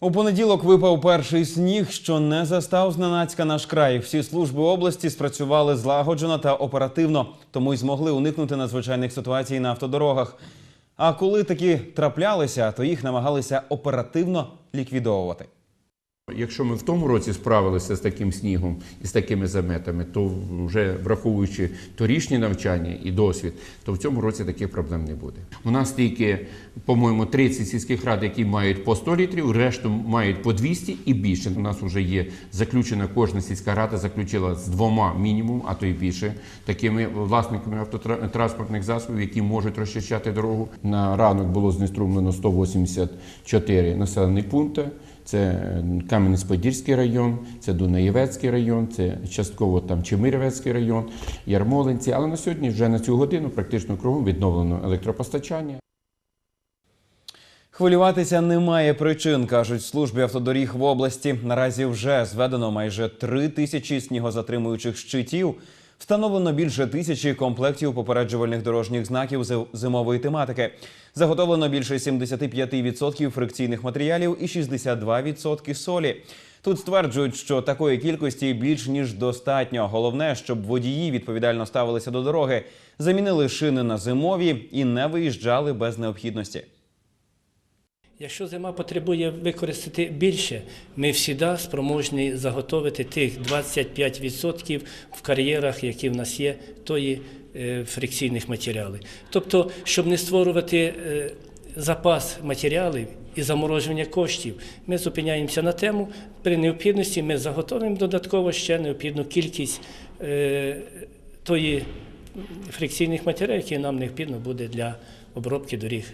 У понеділок випав перший сніг, що не застав зненацька наш край. Всі служби області спрацювали злагоджено та оперативно, тому й змогли уникнути надзвичайних ситуацій на автодорогах. А коли такі траплялися, то їх намагалися оперативно ліквідовувати. Якщо ми в тому році справилися з таким снігом і з такими заметами, то вже враховуючи торішні навчання і досвід, то в цьому році таких проблем не буде. У нас тільки, по-моєму, 30 сільських рад, які мають по 100 літрів, решту мають по 200 і більше. У нас вже є заключена, кожна сільська рада заключила з двома мінімум, а то й більше, такими власниками автотранспортних засобів, які можуть розчищати дорогу. На ранок було знеструмлено 184 населені пункти. Це Кам'янець-Подільський район, це Дунаєвецький район, це частково там Чемирівецький район, Ярмолинці. Але на сьогодні вже на цю годину практично кругом відновлено електропостачання. Хвилюватися немає причин, кажуть службі автодоріг в області. Наразі вже зведено майже три тисячі снігозатримуючих щитів. Встановлено більше тисячі комплектів попереджувальних дорожніх знаків зимової тематики. Заготовлено більше 75% фрикційних матеріалів і 62% солі. Тут стверджують, що такої кількості більш ніж достатньо. Головне, щоб водії відповідально ставилися до дороги, замінили шини на зимові і не виїжджали без необхідності. Якщо зима потребує використати більше, ми завжди спроможні заготовити тих 25% в кар'єрах, які в нас є, тої е, фрикційних матеріалів. Тобто, щоб не створювати е, запас матеріалів і заморожування коштів, ми зупиняємося на тему. При необхідності ми заготовимо додатково ще необхідну кількість е, тої фрикційних матеріалів, які нам необхідно буде для обробки доріг